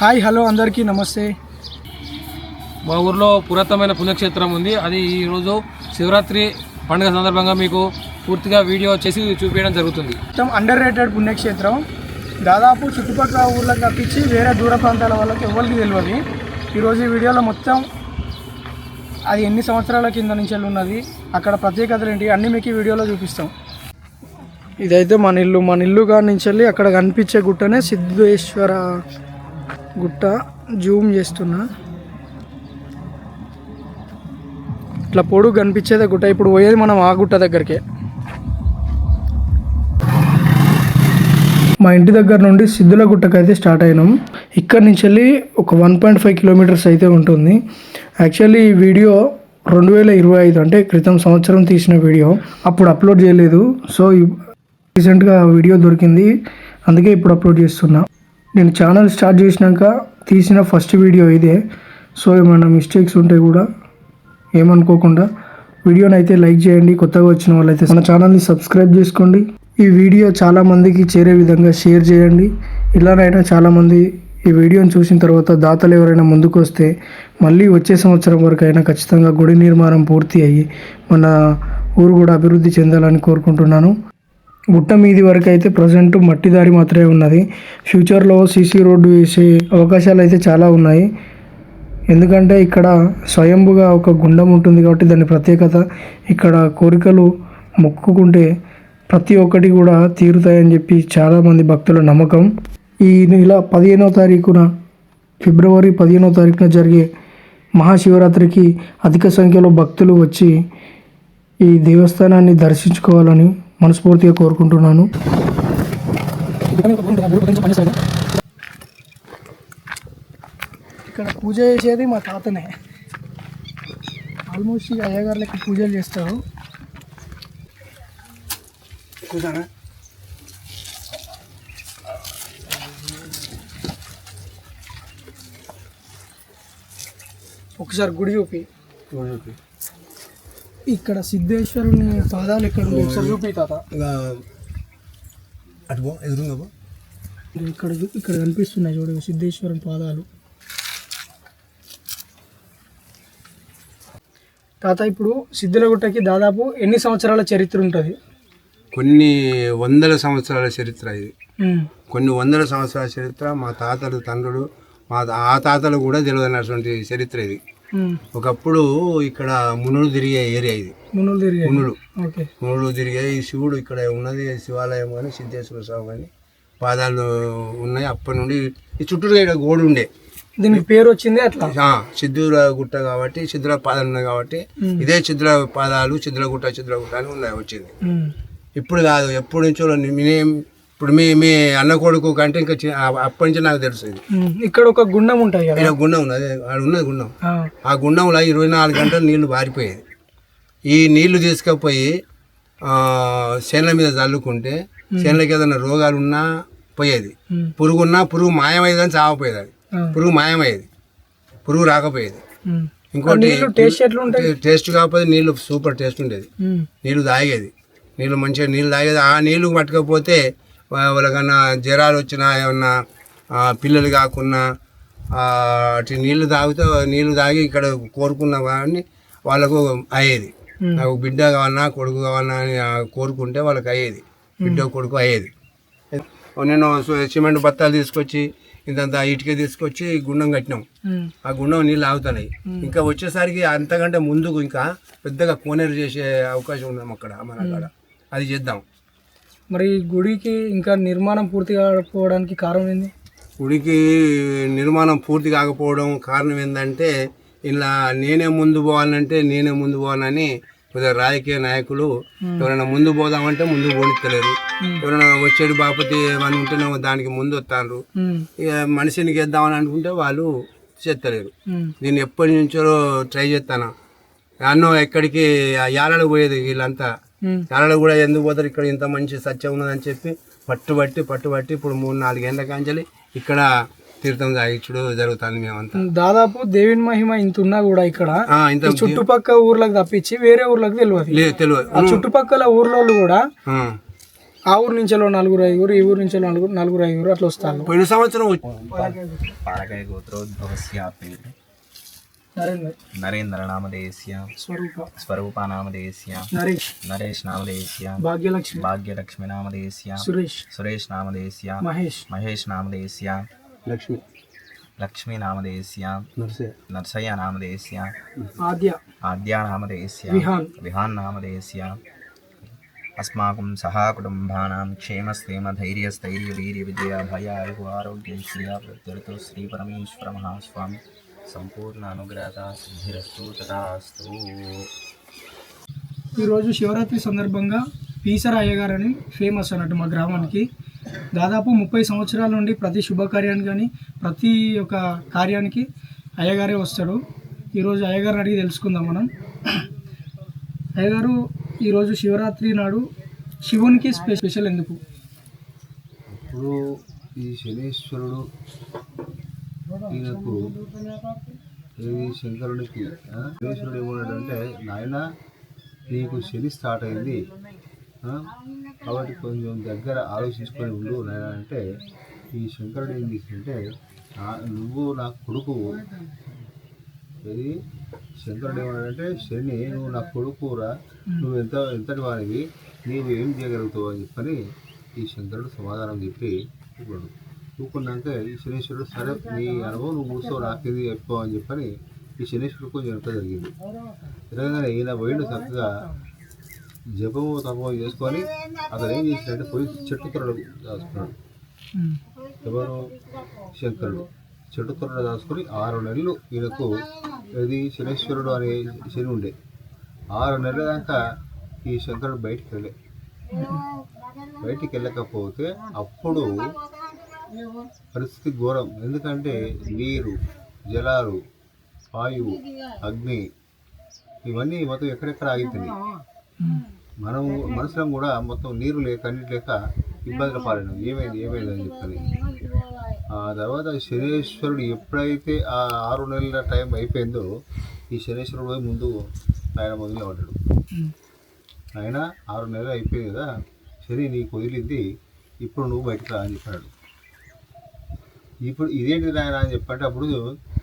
Hi hello అందరికీ నమస్తే. మా ఊర్లో పురాతనమైన పుణ్యక్షేత్రం ఉంది. అది ఈరోజు శివరాత్రి పండుగ సందర్భంగా మీకు పూర్తిగా వీడియో చేసి చూపించడం జరుగుతుంది. మొత్తం అండర్ రేటెడ్ పుణ్యక్షేత్రం. దాదాపు చుట్టుపక్కల ఊర్లకు తప్పించి వేరే దూర ప్రాంతాల వాళ్ళకి ఎవరికి తెలియదు. ఈరోజు ఈ వీడియోలో మొత్తం అది ఎన్ని సంవత్సరాల కింద నుంచి వెళ్ళి ఉన్నది అక్కడ ప్రత్యేకతలు ఏంటి అన్నీ మీకు ఈ వీడియోలో చూపిస్తాం. ఇదైతే మన ఇల్లు. మన ఇల్లు కాడి నుంచి వెళ్ళి అక్కడ కనిపించే గుట్టనే సిద్ధేశ్వర గుట్ట జూమ్ చేస్తున్నా. ఇట్లా పొడుగు కనిపించేది గుట్ట. ఇప్పుడు పోయేది మనం ఆ గుట్ట దగ్గరికే. మా ఇంటి దగ్గర నుండి సిద్ధుల గుట్టకు అయితే స్టార్ట్ అయినాం. ఇక్కడ నుంచి వెళ్ళి ఒక వన్ పాయింట్ ఫైవ్ కిలోమీటర్స్ అయితే ఉంటుంది. యాక్చువల్లీ ఈ వీడియో రెండు వేల ఇరవై ఐదు అంటే క్రితం సంవత్సరం తీసిన వీడియో. అప్పుడు అప్లోడ్ చేయలేదు. సో రీసెంట్గా వీడియో దొరికింది. అందుకే ఇప్పుడు అప్లోడ్ చేస్తున్నా. నేను ఛానల్ స్టార్ట్ చేసినాక తీసిన ఫస్ట్ వీడియో ఇదే. సో ఏమైనా మిస్టేక్స్ ఉంటే కూడా ఏమనుకోకుండా వీడియోని అయితే లైక్ చేయండి. కొత్తగా వచ్చిన వాళ్ళైతే మన ఛానల్ని సబ్స్క్రైబ్ చేసుకోండి. ఈ వీడియో చాలా మందికి చేరే విధంగా షేర్ చేయండి. ఇలానైనా చాలామంది ఈ వీడియోని చూసిన తర్వాత దాతలు ఎవరైనా ముందుకు వస్తే మళ్ళీ వచ్చే సంవత్సరం వరకు అయినా ఖచ్చితంగా గుడి నిర్మాణం పూర్తి అయ్యి మన ఊరు కూడా అభివృద్ధి చెందాలని కోరుకుంటున్నాను. గుట్ట మీది వరకు అయితే ప్రజెంట్ మట్టి దారి మాత్రమే ఉన్నది. ఫ్యూచర్లో సీసీ రోడ్డు వేసే అవకాశాలు అయితే చాలా ఉన్నాయి. ఎందుకంటే ఇక్కడ స్వయంభుగా ఒక గుండం ఉంటుంది కాబట్టి దాని ప్రత్యేకత ఇక్కడ కోరికలు మొక్కుకుంటే ప్రతి ఒక్కటి కూడా తీరుతాయని చెప్పి చాలామంది భక్తుల నమ్మకం. ఈ నెల పదిహేనో తారీఖున ఫిబ్రవరి పదిహేనో తారీఖున జరిగే మహాశివరాత్రికి అధిక సంఖ్యలో భక్తులు వచ్చి ఈ దేవస్థానాన్ని దర్శించుకోవాలని మనస్ఫూర్తిగా కోరుకుంటున్నాను. ఇక్కడ పూజ చేసేది మా తాతనే. ఆల్మోస్ట్ ఈ అయ్యగారులకి పూజలు చేస్తారు. ఒకసారి గుడి చూపి. ఇక్కడ సిద్ధేశ్వరుని పాదాలు ఇక్కడ చూ- ఇక్కడ కనిపిస్తున్నాయి చూడు సిద్ధేశ్వరుని పాదాలు. తాత ఇప్పుడు సిద్ధులగుట్టకి దాదాపు ఎన్ని సంవత్సరాల చరిత్ర ఉంటుంది? కొన్ని వందల సంవత్సరాల చరిత్ర ఇది. కొన్ని వందల సంవత్సరాల చరిత్ర మా తాతలు తండ్రులు మా ఆ తాతలు కూడా తెలియనటువంటి చరిత్ర ఇది. ఒకప్పుడు ఇక్కడ మునులు తిరిగే ఏరియా ఇది. మునులు తిరిగి మునులు. మునులు తిరిగే ఈ శివుడు ఇక్కడ ఉన్నది శివాలయం కానీ సిద్ధేశ్వర స్వామి కానీ పాదాలు ఉన్నాయి. అప్పటి నుండి ఈ చుట్టూరుగా ఇక్కడ గోడు ఉండే. దీనికి పేరు వచ్చింది అట్లా? సిద్ధుల గుట్ట కాబట్టి సిద్ధుల పాదాలు ఉన్నాయి కాబట్టి ఇదే సిద్ధుల పాదాలు సిద్ధుల గుట్ట సిద్ధుల గుట్ట అని ఉన్నాయి వచ్చింది. ఇప్పుడు కాదు ఎప్పటి నుంచో ఇప్పుడు మీ మీ అన్న కొడుకు కంటే ఇంకా అప్పటి నుంచి నాకు తెలుసు ఇది. ఇక్కడ ఒక గుండం కదా ఇక్కడ గుండం ఉన్నది ఆడ ఉన్నది గుండం ఆ. గుండంలో ఇరవై నాలుగు గంటలు నీళ్ళు పారిపోయేది ఈ నీళ్ళు తీసుకుపోయి ఆ, చేనుల మీద చల్లుకుంటే చేనులకి ఏదైనా రోగాలు ఉన్నా పోయేది. పురుగు ఉన్నా పురుగు మాయమయ్యేది అని చావపోయేది అది. పురుగు మాయమయ్యేది పురుగు రాకపోయేది. ఇంకోటి నీళ్ళు టేస్ట్ ఉంటాయి కాకపోతే నీళ్ళు సూపర్ టేస్ట్ ఉండేది. నీళ్ళు తాగేది నీళ్ళు మంచిగా నీళ్ళు తాగేది ఆ నీళ్ళు పట్టకపోతే వాళ్ళకన్నా జ్వరాలు వచ్చినా ఏమన్నా పిల్లలు కాకున్నా ఆ, అటు నీళ్ళు తాగితే నీళ్ళు తాగి ఇక్కడ కోరుకున్న కానీ వాళ్ళకు అయ్యేది. నాకు బిడ్డ కావాలన్నా కొడుకు కావాలన్నా అని కోరుకుంటే వాళ్ళకి అయ్యేది. బిడ్డ కొడుకు అయ్యేది. నేను సిమెంట్ బత్తాలు తీసుకొచ్చి ఇంతంత ఇటుక తీసుకొచ్చి గుండం కట్టినాం. ఆ గుండం నీళ్ళు ఆగుతున్నాయి. ఇంకా వచ్చేసరికి అంతకంటే ముందుకు ఇంకా పెద్దగా కోనేరు చేసే అవకాశం ఉన్నాం అక్కడ మన కాడ. అది చేద్దాం. మరి గుడికి ఇంకా నిర్మాణం పూర్తి కాకపోవడానికి కారణం ఏంది? గుడికి నిర్మాణం పూర్తి కాకపోవడం కారణం ఏంటంటే ఇలా నేనే ముందు పోవాలంటే నేనే ముందు పోవాలని కొద్దిగా రాజకీయ నాయకులు ఎవరైనా ముందు పోదామంటే ముందు పోనిస్తలేరు ఎవరైనా వచ్చేది బాపతి అని ఉంటేనే దానికి ముందు వస్తారు. ఇక మనిషిని గెద్దామని అనుకుంటే వాళ్ళు చేస్తలేరు. నేను ఎప్పటి నుంచో ట్రై చేస్తాను. అన్నో ఎక్కడికి యాలలో పోయేది వీళ్ళంతా. కన్నడ కూడా ఎందుకు పోతారు? ఇక్కడ ఇంత మంచి సత్యం ఉన్నదని చెప్పి పట్టుబట్టి పట్టుబట్టి ఇప్పుడు మూడు నాలుగేళ్ళ కాంచెలి ఇక్కడ తీర్థం సాగించడం జరుగుతుంది మేమంతా. దాదాపు దేవిని మహిమ ఇంత ఉన్నా కూడా ఇక్కడ. చుట్టుపక్కల ఊర్లకు తప్పించి వేరే ఊర్లకు తెలియదు. తెలియదు. చుట్టుపక్కల ఊర్లో కూడా ఆ. ఊరు నుంచి నలుగురు ఐదుగురు ఈ ఊరు నుంచి నలుగురు నలుగురు ఐదుగురు అట్లా వస్తాను పోయిన సంవత్సరం नरेंद्र नरेंद्र नामधेयस्य स्वरूप स्वरूप नामधेयस्य नरेश नरेश नामधेयस्य भाग्यलक्ष्मी भाग्यलक्ष्मी नामधेयस्य सुरेश सुरेश नामधेयस्य महेश महेश नामधेयस्य लक्ष्मी लक्ष्मी नामधेयस्य नरसय्य नामधेयस्य आद्या आद्या नामधेयस्य विहान् विहान् नामधेयस्य अस्माकं सहाकुटुम्बानां क्षेमस्थेमधैर्यस्थैर्यवीर्यविजयाभयायुः आरोग्यं श्रिया प्रत्यर्थो श्रीपरमेश्वरमहास्वामी సంపూర్ణ అనుగ్రహత సిద్ధిరస్తు తదాస్తు. ఈరోజు శివరాత్రి సందర్భంగా పీసరాయ్య గారని ఫేమస్ అన్నట్టు మా గ్రామానికి. దాదాపు ముప్పై సంవత్సరాల నుండి ప్రతి శుభకార్యానికి కానీ ప్రతి ఒక్క కార్యానికి అయ్యగారే వస్తాడు. ఈరోజు అయ్యగారిని అడిగి తెలుసుకుందాం మనం. అయ్యగారు ఈరోజు శివరాత్రి నాడు శివునికి స్పెషల్ ఎందుకు? ఇప్పుడు ఈ శనీశ్వరుడు ఈయనకు ఈ శంకరుడికి ఆ, శనీశ్వరుడు ఏమన్నాడంటే నాయన నీకు శని స్టార్ట్ అయింది. కాబట్టి కొంచెం దగ్గర ఆలోచించుకొని ఉండు నాయన. అంటే ఈ శంకరుడు ఏం చేసిందంటే నువ్వు నా కొడుకు. ఇది శంకరుడు ఏమన్నాడంటే శని నువ్వు నా కొడుకురా. నువ్వు ఎంత ఎంతటి వాడివి? నీవు ఏం చేయగలుగుతావు? అని చెప్పని ఈ శంకరుడు సమాధానం చెప్పి ఇప్పుడు ఊరుకున్నాక ఈ శనీశ్వరుడు సరే నీ అనుభవం నువ్వు కూర్చో రాకేది ఎక్కువ అని చెప్పని ఈ శనీశ్వరుడు కొంచెం ఎంత జరిగింది. జరగగానే ఈయన పోయిండు చక్కగా జపము తపము చేసుకొని అతను ఏం చేసినట్టే పోయి చెట్టు తొరడు దాచుకున్నాడు. ఎవరు? శంకరుడు. చెట్టు తొరడ దాచుకొని ఆరు నెలలు ఈయనకు ఇది శనీశ్వరుడు అనే శని ఉండే. ఆరు నెలల దాకా ఈ శంకరుడు బయటికి వెళ్ళే బయటికి వెళ్ళకపోతే అప్పుడు పరిస్థితి ఘోరం. ఎందుకంటే నీరు జలాలు వాయువు అగ్ని ఇవన్నీ మొత్తం ఎక్కడెక్కడ ఆగిపోయినాయి. మనము మనుషులం కూడా మొత్తం నీరు లేక అన్నిటి లేక ఇబ్బందులు పాలైనాం. ఏమైంది? ఏమైంది అని చెప్పని. ఆ తర్వాత శనేశ్వరుడు ఎప్పుడైతే ఆ ఆరు నెలల టైం అయిపోయిందో ఈ శనేశ్వరుడు పోయి ముందు ఆయన మొదలు పడ్డాడు ఆయన ఆరు నెలలు అయిపోయింది కదా శని నీకు వదిలింది ఇప్పుడు నువ్వు బయటకు రా అని చెప్పాడు. ఇప్పుడు ఇదేంటి నాయన అని చెప్పంటే అప్పుడు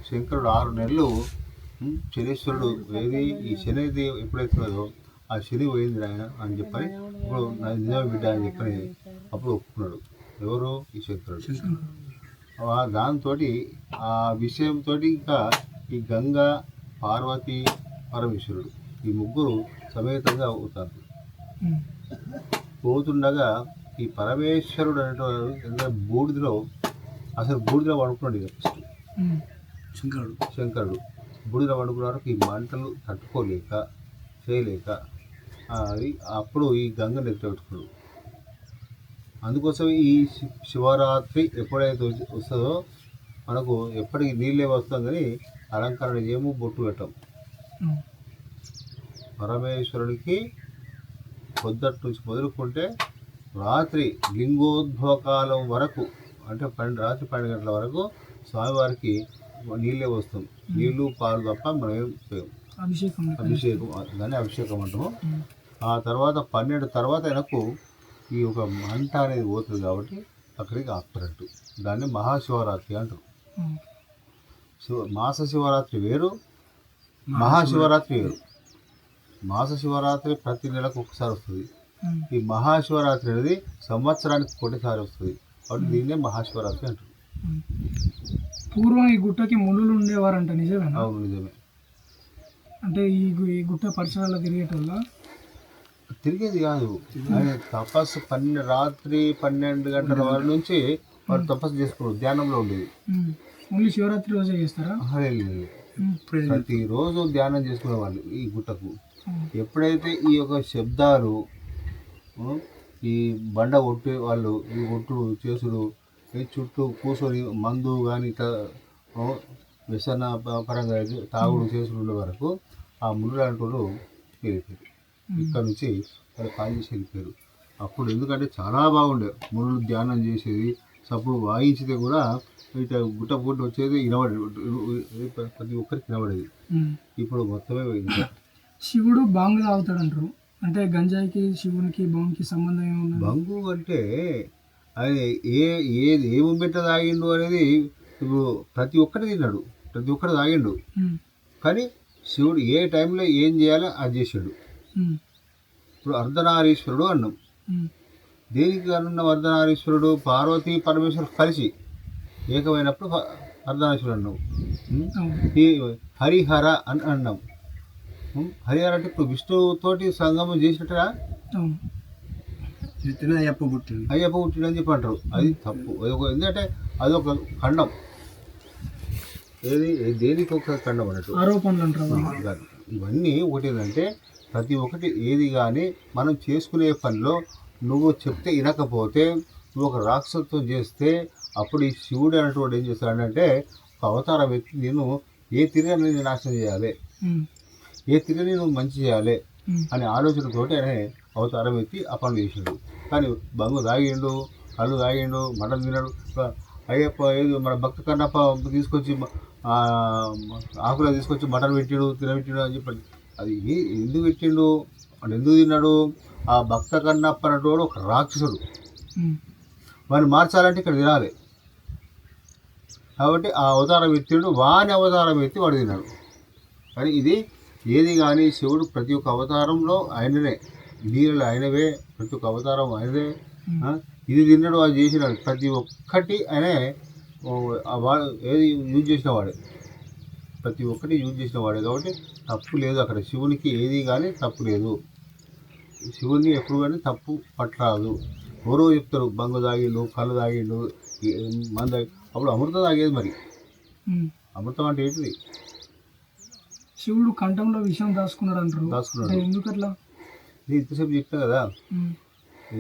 శంకరుడు ఆరు నెలలు శనీశ్వరుడు ఏది ఈ శని ఏది ఎప్పుడైతే ఉన్నదో ఆ శని పోయింది నాయన అని చెప్పని ఇప్పుడు నా నిజమే బిడ్డ అని చెప్పని అప్పుడు ఒప్పుకున్నాడు. ఎవరు? ఈ శంకరుడు. ఆ దాంతో ఆ విషయంతో ఇంకా ఈ గంగా పార్వతి పరమేశ్వరుడు ఈ ముగ్గురు సమేతంగా అవుతారు. పోతుండగా ఈ పరమేశ్వరుడు అనేటువంటి బూడిదలో అసలు బూడిదలో పడుకున్నాడు ఇక ఫస్ట్. శంకరుడు. శంకరుడు. బూడిదలో పడుకున్నారు ఈ మంటలు తట్టుకోలేక చేయలేక అప్పుడు ఈ గంగను ఎత్తుపెట్టుకున్నాడు అందుకోసం ఈ శి- శివరాత్రి ఎప్పుడైతే వస్తుందో మనకు ఎప్పటికి నీళ్ళే వస్తాం కానీ అలంకరణ చేయము బొట్టు పెట్టం. పరమేశ్వరుడికి పొద్దుటి నుంచి మొదలుకుంటే రాత్రి లింగోద్భవకాలం వరకు అంటే పన్నెండు రాత్రి పన్నెండు గంటల వరకు స్వామివారికి నీళ్ళే వస్తాం నీళ్ళు పాలు తప్ప మనం ఏం చేయం అభిషేకం అభిషేకం దాన్ని అభిషేకం అంటాము. ఆ తర్వాత పన్నెండు తర్వాత ఆయనకు ఈ ఒక మంట అనేది పోతుంది కాబట్టి అక్కడికి ఆపుతారట్టు దాన్ని మహాశివరాత్రి అంటారు. శివ మాస శివరాత్రి వేరు మహాశివరాత్రి వేరు. మాస శివరాత్రి ప్రతి నెలకు ఒకసారి వస్తుంది. ఈ మహాశివరాత్రి అనేది సంవత్సరానికి ఒకటిసారి వస్తుంది. కాబట్టి దీన్నే మహాశివరాత్రి అంటారు. పూర్వం ఈ గుట్టకి మునులు ఉండేవారంట నిజమేనా? అవును నిజమే. అంటే ఈ ఈ గుట్ట పరిసరాల్లో తిరిగేటోళ్ళ? తిరిగేది కాదు. ఆయన తపస్సు పన్నెండు రాత్రి పన్నెండు గంటల వరకు నుంచి వాడు తపస్సు చేసుకున్నారు ధ్యానంలో ఉండేది. ఓన్లీ శివరాత్రి రోజే చేస్తారా. ప్రతిరోజు. ధ్యానం చేసుకునే వాళ్ళు ఈ గుట్టకు. ఎప్పుడైతే ఈ యొక్క శబ్దాలు ఈ బండ కొట్టే వాళ్ళు ఈ ఒట్టుడు చేసుడు ఈ చుట్టూ కూర్చొని మందు కానీ ఇట్లా ఉ, వ్యసన పరంగా తాగుడు ఉండే వరకు ఆ అంటూ వెళ్ళిపోయారు. ఇక్కడ నుంచి వాళ్ళు కాల్ చేసి వెళ్ళిపోయారు. అప్పుడు ఎందుకంటే చాలా బాగుండే ముళ్ళు ధ్యానం చేసేది సప్పుడు వాయించితే కూడా ఇట్లా గుట్ట పుట్ట వచ్చేది వినబడేది ప్రతి ఒక్కరికి వినబడేది. ఇప్పుడు మొత్తమే శివుడు బాంగు తాగుతాడు అంటారు అంటే గంజాయికి శివునికి భౌంకి సంబంధం ఏమున్నది బంగు అంటే అది ఏ ఏ ఏ ఉమ్మెట్ట తాగిండు అనేది ఇప్పుడు ప్రతి ఒక్కటి తిన్నాడు. ప్రతి ఒక్కటి తాగిండు. కానీ శివుడు ఏ టైంలో ఏం చేయాలో అది చేసాడు ఉమ్, ఇప్పుడు అర్ధనారీశ్వరుడు అన్నాం. దేనికి అనున్న అర్ధనారీశ్వరుడు? పార్వతీ పరమేశ్వరుడు కలిసి ఏకమైనప్పుడు అర్ధనారీశ్వరుడు అన్నాం. ఉం? అవును. ఈ హరిహర అని అన్నాం? హరిహర అంటే ఇప్పుడు విష్ణుతోటి సంగమం చేసినట్టుగా అయ్యప్ప పుట్టింది అయ్యప్ప పుట్టిన అని చెప్పి అంటారు. అది తప్పు. అది ఒక ఎందుకంటే అది ఒక ఖండం. ఏది? దేనికి ఒక ఖండం అన్నట్టు? ఆరోపణలు అంటారు. ఇవన్నీ ఒకటి ఏంటంటే ప్రతి ఒక్కటి ఏది కానీ మనం చేసుకునే పనిలో నువ్వు చెప్తే వినకపోతే నువ్వు ఒక రాక్షసత్వం చేస్తే అప్పుడు ఈ శివుడు అనేటువంటి ఏం చేస్తాడంటే ఒక అవతార వ్యక్తి నేను ఏ తిరిగి నేను నాశనం చేయాలి. ఏ తిరిగి నువ్వు మంచి చేయాలి ఉమ్, అనే ఆలోచనతోటి ఆయన అవతారం ఎత్తి ఆ పనులు చేసాడు కానీ బంగు తాగిండు కళ్ళు తాగిండు మటన్ తిన్నాడు అయ్యప్ప ఏదో మన భక్త కన్నప్ప తీసుకొచ్చి ఆకులు తీసుకొచ్చి మటన్ పెట్టాడు తినబెట్టాడు అని చెప్పి అది ఏ ఎందుకు పెట్టిండు? వాడు ఎందుకు తిన్నాడు? ఆ భక్త కన్నప్ప అనేటోడు ఒక రాక్షసుడు. వాడిని మార్చాలంటే ఇక్కడ తినాలి. కాబట్టి ఆ అవతారం ఎత్తిండు వాని అవతారం ఎత్తి వాడు తిన్నాడు. కానీ ఇది ఏది కానీ శివుడు ప్రతి ఒక్క అవతారంలో ఆయననే. లీలలు ఆయనవే ప్రతి ఒక్క అవతారం ఆయనదే? ఇది తిన్నాడు అది చేసినాడు. ప్రతి ఒక్కటి ఆయనే ఏది యూజ్ చేసిన వాడే. ప్రతి ఒక్కటి యూజ్ చేసిన వాడే కాబట్టి తప్పు లేదు అక్కడ. శివునికి ఏది కానీ తప్పు లేదు. శివుని ఎప్పుడు కానీ తప్పు పట్టరాదు. ఎవరో చెప్తారు బంగు తాగిండు కళ్ళు తాగిండు మంద అప్పుడు అమృతం తాగేది మరి. అమృతం అంటే ఏంటిది? శివుడు కంఠంలో విషయం దాచుకున్నాడు అంటారు. దాచుకున్నాడు. ఎందుకు అట్లా నేను ఇంతసేపు చెప్పినా కదా?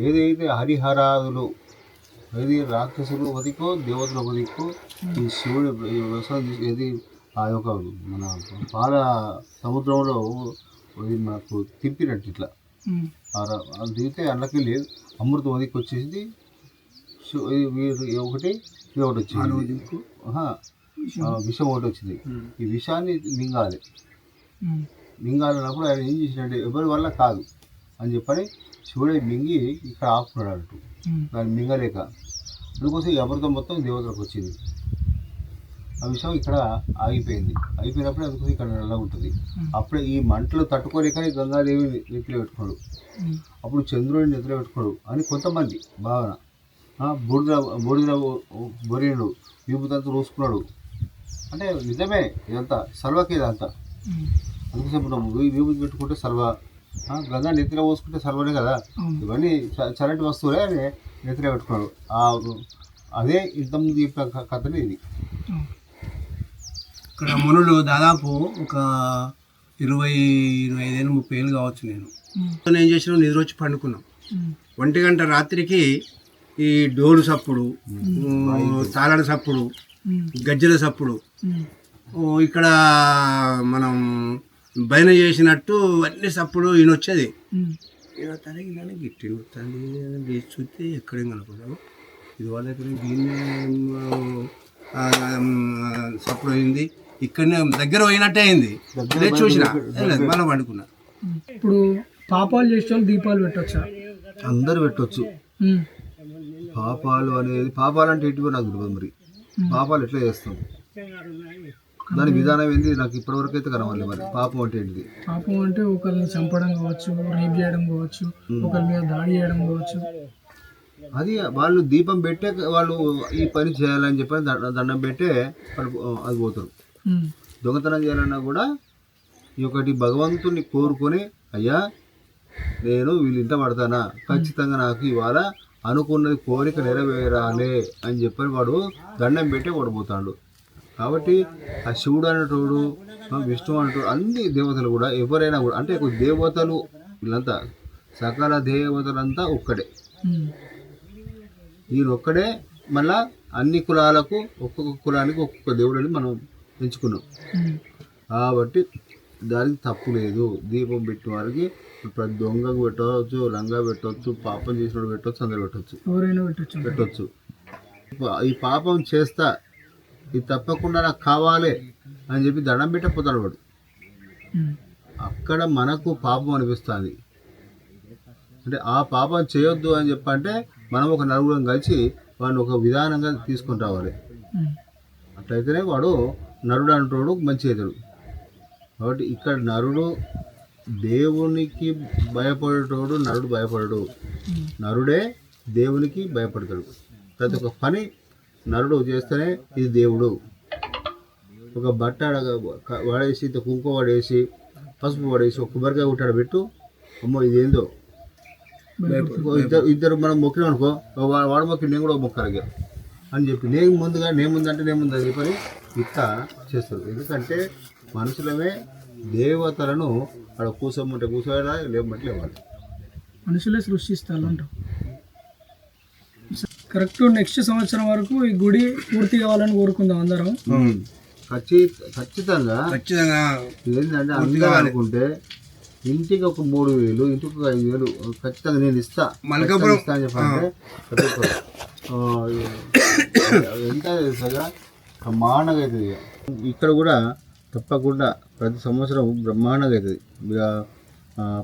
ఏదైతే హరిహరాదులు ఏది రాక్షసులు దిక్కు దేవతలు దిక్కు ఈ శివుడు ఈ వ్యవసాయం ఏది ఆ యొక్క మన పాల సముద్రంలో ఇది మనకు తిప్పినట్టు ఇట్లా. దిగితే అందులోకి లేదు. అమృతం దిక్కు వచ్చేసింది ఒకటి ఇది ఒకటి వచ్చింది. విషం ఒకటి వచ్చింది. ఈ విషాన్ని మింగాలి. ఉమ్, మింగాలన్నప్పుడు ఆయన ఏం చేసినట్టు ఎవరి వల్ల కాదు అని చెప్పని శివుడే మింగి ఇక్కడ ఆపుకున్నాడు ఉమ్, దాన్ని మింగలేక. అందుకోసం ఈ అమృతం మొత్తం దేవతలకు వచ్చింది. ఆ విషయం ఇక్కడ ఆగిపోయింది. అయిపోయినప్పుడు అందుకోసం ఇక్కడ నల్లగా ఉంటుంది. అప్పుడే ఈ మంటలు తట్టుకోలేకనే గంగాదేవి నెత్తిలో పెట్టుకోడు. అప్పుడు చంద్రుడిని నెత్తిలో పెట్టుకోడు అని కొంతమంది భావన. బూడిద బూడిద బొరియడు విభూతంతా రోసుకున్నాడు అంటే నిజమే ఇదంతా సర్వకి ఇదంతా ఉమ్, అందుకోసం నువ్వు విభూతి పెట్టుకుంటే సర్వ గంగా నెత్తిలో పోసుకుంటే సర్వనే కదా. ఇవన్నీ చ- చల్లటి వస్తువులే అని నెత్తిలో పెట్టుకున్నాడు ఆ అదే ఇంతకుముందు చెప్పిన కథనే ఇది. ఇక్కడ మునులు దాదాపు ఒక ఇరవై ఇరవై ఐదేళ్ళు ముప్పై ఏళ్ళు కావచ్చు నేను. ఏం చేసినాం? నిద్ర వచ్చి పండుకున్నాం. ఒంటి గంట రాత్రికి ఈ డోరు సప్పుడు తాళాల సప్పుడు గజ్జల సప్పుడు ఇక్కడ మనం బయన చేసినట్టు అన్ని సప్పుడు ఈయన వచ్చేది ఈయన తనకి గిట్టి నొత్తాంది లేచి చూస్తే ఎక్కడేం కనపడదు ఇది వాళ్ళ దగ్గర దీన్ని సప్పుడు అయింది. ఇక్కడనే దగ్గర పోయినట్టే అయింది. లేచి చూసిన. మళ్ళీ పండుకున్నా. ఇప్పుడు పాపాలు చేసే వాళ్ళు దీపాలు పెట్టొచ్చా? అందరు పెట్టొచ్చు. పాపాలు అనేది పాపాలు అంటే ఏంటివో నాకు తెలియదు మరి. పాపాలు ఎట్లా చేస్తాం? దాని విధానం ఏంది? నాకు ఇప్పటివరకు అయితే కనవాలి మరి. పాపం అంటే ఏంటిది? పాపం అంటే ఒకరిని చంపడం కావచ్చు రేప్ చేయడం కావచ్చు ఒకరి మీద దాడి చేయడం కావచ్చు. అది వాళ్ళు దీపం పెట్టే వాళ్ళు ఈ పని చేయాలని చెప్పి దండ- పెట్టే అది పోతారు. దొంగతనం చేయాలన్నా కూడా ఈ ఒకటి భగవంతుని కోరుకొని అయ్యా నేను వీళ్ళు ఇంట పడతానా? ఖచ్చితంగా నాకు ఇవాళ అనుకున్నది కోరిక నెరవేరాలి అని చెప్పని వాడు దండం పెట్టి వాడు పోతాడు. కాబట్టి ఆ శివుడు అనేటోడు విష్ణువు అనేటోడు అన్ని దేవతలు కూడా ఎవరైనా కూడా అంటే దేవతలు వీళ్ళంతా సకల దేవతలంతా ఒక్కడే. ఈయన ఒక్కడే మళ్ళా అన్ని కులాలకు ఒక్కొక్క కులానికి ఒక్కొక్క దేవుడని మనం ఎంచుకున్నాం. కాబట్టి దానికి తప్పు లేదు. దీపం పెట్టిన వారికి దొంగకు పెట్టవచ్చు లంగా పెట్టవచ్చు పాపం చేసిన పెట్టవచ్చు అందరు పెట్టవచ్చు. ఎవరైనా పెట్టొచ్చు. పెట్టవచ్చు ఈ పాపం చేస్తా ఇది తప్పకుండా నాకు కావాలి అని చెప్పి దండం పెట్టకపోతాడు వాడు. అక్కడ మనకు పాపం అనిపిస్తుంది. అంటే ఆ పాపం చేయొద్దు అని చెప్పంటే మనం ఒక నలుగురం కలిసి వాడిని ఒక విధానంగా తీసుకొని రావాలి. అట్లయితేనే వాడు నరుడు అంటాడు మంచి అవుతాడు కాబట్టి ఇక్కడ నరుడు దేవునికి భయపడేటోడు నరుడు భయపడడు. నరుడే దేవునికి భయపడతాడు. ప్రతి ఒక్క పని నరుడు చేస్తేనే ఇది దేవుడు. ఒక బట్ట ఆడ- వాడేసి ఇంత కుంకుమ వాడేసి పసుపు వాడేసి ఒక కొబ్బరికాయ ఉంటాడు పెట్టు అమ్మో ఇదేందో. ఏందో ఇద్దరు ఇద్దరు మనం మొక్కినాం అనుకో వాడు మొక్కి నేను కూడా మొక్కాలి అని చెప్పి నేను ముందుగా నేను ముందంటే నేను ముందు అని చెప్పని ఇట్లా చేస్తారు. ఎందుకంటే మనుషులమే దేవతలను అక్కడ కూసోమంటే కూర్చోవాలి లేమంటే లేవాలి. మనుషులే సృష్టిస్తారు అంటారు కరెక్ట్ నెక్స్ట్ సంవత్సరం వరకు ఈ గుడి పూర్తి కావాలని కోరుకుందాం అందరం. ఖచ్చిత ఖచ్చితంగా ఖచ్చితంగా ఏంటంటే అందరూ అనుకుంటే ఇంటికి ఒక మూడు వేలు ఇంటికి ఒక ఐదు వేలు ఖచ్చితంగా నేను ఇస్తా. మల్కాపురం- ఇస్తా అని చెప్పంటే ఆ, ఎంత సగా బ్రహ్మాండంగా అవుతుంది ఇక. ఇక్కడ కూడా తప్పకుండా ప్రతి సంవత్సరం బ్రహ్మాండంగా అవుతుంది.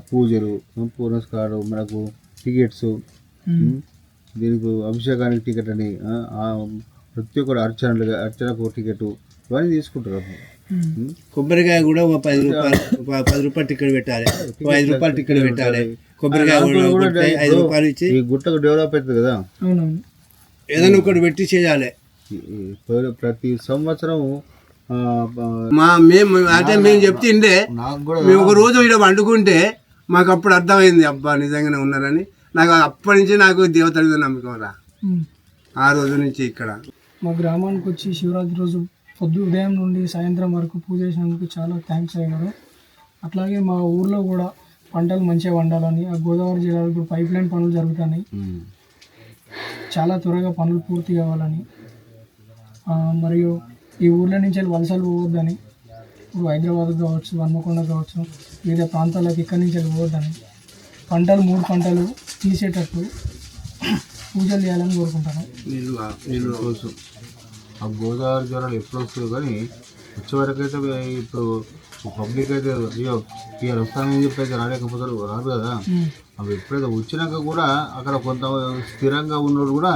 పూజలు పురస్కారం మనకు టికెట్స్ దీనికి అభిషేకానికి టికెట్ అని ప్రతి ఒక్కరు అర్చనలు అర్చనకు టికెట్ ఇవన్నీ తీసుకుంటారు. కొబ్బరికాయ కూడా ఒక పది రూపాయలు పది రూపాయలు టికెట్ పెట్టాలి. ఐదు రూపాయలు టికెట్ పెట్టాలి. కొబ్బరికాయ కూడా ఐదు రూపాయలు ఇచ్చి ఈ గుట్టకు డెవలప్ అవుతుంది కదా. ఏదైనా ఒకటి పెట్టి చేయాలి. ప్రతి సంవత్సరం మా మేము అంటే మేము చెప్తే ఇండే నాకు కూడా మేము ఒక రోజు ఇక్కడ వండుకుంటే మాకు అప్పుడు అర్థమైంది అబ్బా నిజంగానే ఉన్నారని. నాకు అప్పటి నుంచి నాకు దేవత మీద నమ్మకం రా. ఆ రోజు నుంచి ఇక్కడ మా గ్రామానికి వచ్చి శివరాత్రి రోజు పొద్దు ఉదయం నుండి సాయంత్రం వరకు పూజ చేసినందుకు చాలా థ్యాంక్స్ అయ్యారు అట్లాగే మా ఊర్లో కూడా పంటలు మంచిగా వండాలని ఆ గోదావరి జిల్లాలో ఇప్పుడు పైప్ లైన్ పనులు జరుగుతున్నాయి. చాలా త్వరగా పనులు పూర్తి కావాలని ఆ, మరియు ఈ ఊర్ల నుంచి వెళ్ళి వలసలు పోవద్దని ఇప్పుడు హైదరాబాద్ కావచ్చు హన్మకొండ కావచ్చు వివిధ ప్రాంతాలకు ఇక్కడి నుంచి వెళ్ళి పోవద్దని పంటలు మూడు పంటలు తీసేటట్టు పూజలు చేయాలని కోరుకుంటాను. నీళ్ళు నీళ్ళు తెలుసు ఆ గోదావరి జ్వరాలు ఎప్పుడు వస్తాయో కానీ వచ్చే వరకు అయితే ఇప్పుడు పబ్లిక్ అయితే అయ్యో ఇక వస్తానని చెప్పి అయితే రాలేకపోతారు రాదు కదా. అవి ఎప్పుడైతే వచ్చినాక కూడా అక్కడ కొంత స్థిరంగా ఉన్నోడు కూడా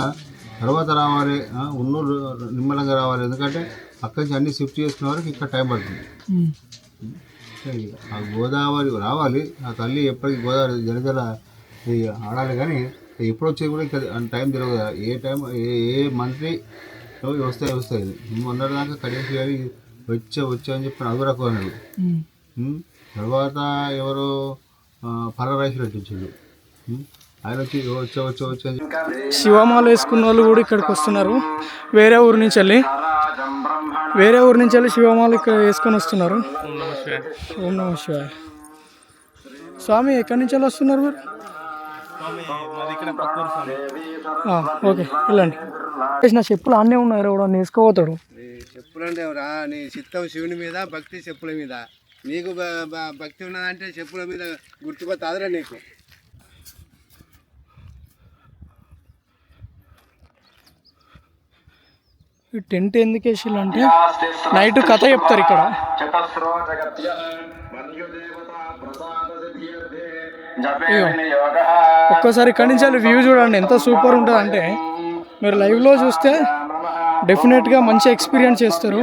తర్వాత రావాలి ఉన్నోడు నిమ్మలంగా రావాలి. ఎందుకంటే అక్కడి నుంచి అన్ని షిఫ్ట్ చేసుకునే వరకు ఇక్కడ టైం పడుతుంది. ఆ గోదావరి రావాలి. ఆ తల్లి ఎప్పటికీ గోదావరి జలజల ఆడాలి కానీ ఎప్పుడు వచ్చేది కూడా టైం తెలియదు కదా ఏ టైం ఏ ఏ మంత్రి వస్తాయి వస్తాయి మొన్నటి దాకా కడియం గారి వచ్చే వచ్చా అని చెప్పి అది రకం అన్నాడు తర్వాత ఎవరో పర్వరాశి పెట్టించాడు ఆయన వచ్చి "ఓ, వచ్చా వచ్చా వచ్చా అని చెప్పి. శివమాల వేసుకున్న వాళ్ళు కూడా ఇక్కడికి వస్తున్నారు. వేరే ఊరు నుంచి వెళ్ళి. వేరే ఊరు నుంచి వెళ్ళి శివమాల ఇక్కడ వేసుకొని వస్తున్నారు. ఓం నమ శివాయ. స్వామి ఎక్కడి నుంచి వెళ్ళి వస్తున్నారు మీరు? ఓకే వెళ్ళండి నా చెప్పులు అన్నీ ఉన్నారు కూడా నేసుకోపోతాడు చెప్పులంటే రా నీ చిత్తం శివుని మీద భక్తి చెప్పుల మీద. నీకు భక్తి ఉన్నదంటే చెప్పుల మీద గుర్తుకొస్తాదిరా నీకు. ఈ టెంట్ ఎందుకు వేసిల్లు అంటే నైట్ కథ చెప్తారు ఇక్కడ. ఒక్కసారి ఇక్కడి నుంచి వెళ్ళి వ్యూ చూడండి ఎంత సూపర్ ఉంటుంది అంటే మీరు లైవ్లో చూస్తే డెఫినెట్గా మంచి ఎక్స్పీరియన్స్ చేస్తారు.